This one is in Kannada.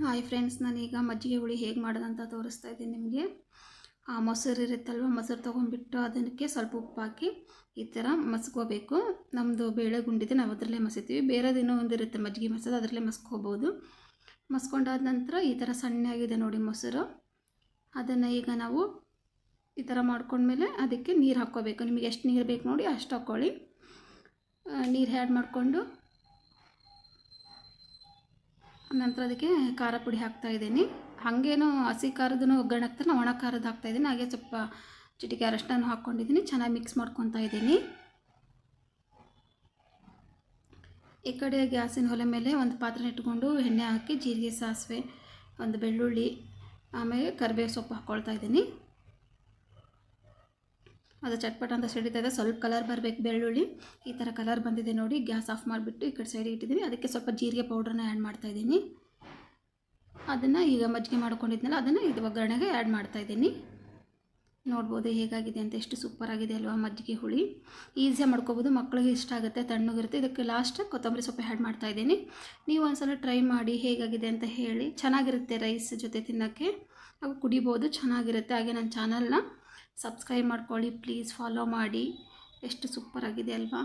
ಹಾಯ್ ಫ್ರೆಂಡ್ಸ್ ನಾನೀಗ ಮಜ್ಜಿಗೆ ಹುಳಿ ಹೇಗೆ ಮಾಡೋದಂತ ತೋರಿಸ್ತಾ ಇದ್ದೀನಿ ನಿಮಗೆ. ಆ, ಮೊಸರು ಇರುತ್ತಲ್ವ, ಮೊಸರು ತೊಗೊಂಡ್ಬಿಟ್ಟು ಅದಕ್ಕೆ ಸ್ವಲ್ಪ ಉಪ್ಪು ಹಾಕಿ ಈ ಥರ ಮಸ್ಕೋಬೇಕು. ನಮ್ಮದು ಬೇಳೆ ಗುಂಡಿದೆ, ನಾವು ಅದರಲ್ಲೇ ಮಸಿತೀವಿ. ಬೇರೆದೇನೋ ಒಂದಿರುತ್ತೆ ಮಜ್ಜಿಗೆ ಮಸೋದು ಅದರಲ್ಲೇ ಮಸ್ಕೋಬೋದು. ಮಸ್ಕೊಂಡಾದ ನಂತರ ಈ ಥರ ಸಣ್ಣಾಗಿದೆ ನೋಡಿ ಮೊಸರು. ಅದನ್ನು ಈಗ ನಾವು ಈ ಥರ ಮಾಡ್ಕೊಂಡ್ಮೇಲೆ ಅದಕ್ಕೆ ನೀರು ಹಾಕ್ಕೋಬೇಕು. ನಿಮಗೆ ಎಷ್ಟು ನೀರು ಬೇಕು ನೋಡಿ ಅಷ್ಟು ಹಾಕ್ಕೊಳ್ಳಿ ನೀರು ಹ್ಯಾಡ್ ಮಾಡಿಕೊಂಡು ನಂತರ ಅದಕ್ಕೆ ಖಾರ ಪುಡಿ ಹಾಕ್ತಾ ಇದ್ದೀನಿ. ಹಾಗೇನು ಹಸಿ ಖಾರದೂ ಒಗ್ಗರಣೆ ಹಾಕ್ತಾರೆ ಒಣ ಖಾರದ ಹಾಕ್ತಾ ಇದ್ದೀನಿ. ಹಾಗೆ ಸ್ವಲ್ಪ ಚಿಟಿಕೆ ಅರಶಿನ ಹಾಕ್ಕೊಂಡಿದ್ದೀನಿ. ಚೆನ್ನಾಗಿ ಮಿಕ್ಸ್ ಮಾಡ್ಕೊತಾ ಇದ್ದೀನಿ. ಈ ಕಡೆ ಗ್ಯಾಸಿನ ಒಲೆ ಮೇಲೆ ಒಂದು ಪಾತ್ರೆ ಇಟ್ಕೊಂಡು ಎಣ್ಣೆ ಹಾಕಿ, ಜೀರಿಗೆ ಸಾಸಿವೆ, ಒಂದು ಬೆಳ್ಳುಳ್ಳಿ, ಆಮೇಲೆ ಕರಿಬೇವು ಸೊಪ್ಪು ಹಾಕ್ಕೊಳ್ತಾ ಇದ್ದೀನಿ. ಅದು ಚಟ್ಪಟ ಅಂತ ಸಿಡಿತಾ ಇದೆ. ಸ್ವಲ್ಪ ಕಲರ್ ಬರಬೇಕು ಬೆಳ್ಳುಳ್ಳಿ. ಈ ಥರ ಕಲರ್ ಬಂದಿದೆ ನೋಡಿ. ಗ್ಯಾಸ್ ಆಫ್ ಮಾಡಿಬಿಟ್ಟು ಈ ಕಡೆ ಸೈಡ್ ಇಟ್ಟಿದ್ದೀನಿ ಅದಕ್ಕೆ ಸ್ವಲ್ಪ ಜೀರಿಗೆ ಪೌಡ್ರನ್ನ ಆ್ಯಡ್ ಮಾಡ್ತಾಯಿದ್ದೀನಿ ಅದನ್ನು ಈಗ ಮಜ್ಜಿಗೆ ಮಾಡ್ಕೊಂಡಿದ್ನಲ್ಲ, ಅದನ್ನು ಇದು ಒಗ್ಗರಣೆಗೆ ಆ್ಯಡ್ ಮಾಡ್ತಾಯಿದ್ದೀನಿ ನೋಡ್ಬೋದು ಹೇಗಾಗಿದೆ ಅಂತ. ಎಷ್ಟು ಸೂಪರಾಗಿದೆ ಅಲ್ವಾ ಮಜ್ಜಿಗೆ ಹುಳಿ. ಈಸಿಯಾಗಿ ಮಾಡ್ಕೋಬೋದು. ಮಕ್ಕಳಿಗೆ ಇಷ್ಟ ಆಗುತ್ತೆ, ತಣ್ಣಗಿರುತ್ತೆ. ಇದಕ್ಕೆ ಲಾಸ್ಟ್ ಕೊತ್ತಂಬರಿ ಸೊಪ್ಪು ಆ್ಯಡ್ ಮಾಡ್ತಾಯಿದ್ದೀನಿ ನೀವು ಒಂದ್ಸಲ ಟ್ರೈ ಮಾಡಿ ಹೇಗಾಗಿದೆ ಅಂತ ಹೇಳಿ. ಚೆನ್ನಾಗಿರುತ್ತೆ ರೈಸ್ ಜೊತೆ ತಿನ್ನೋಕ್ಕೆ. ಹಾಗೂ ಕುಡಿಬೋದು ಚೆನ್ನಾಗಿರುತ್ತೆ. ಹಾಗೆ ನನ್ನ ಚಾನಲ್ನ ಸಬ್ಸ್ಕ್ರೈಬ್ ಮಾಡ್ಕೊಳ್ಳಿ ಪ್ಲೀಸ್ ಫಾಲೋ ಮಾಡಿ. ಎಷ್ಟು ಸೂಪರಾಗಿದೆ ಅಲ್ವಾ?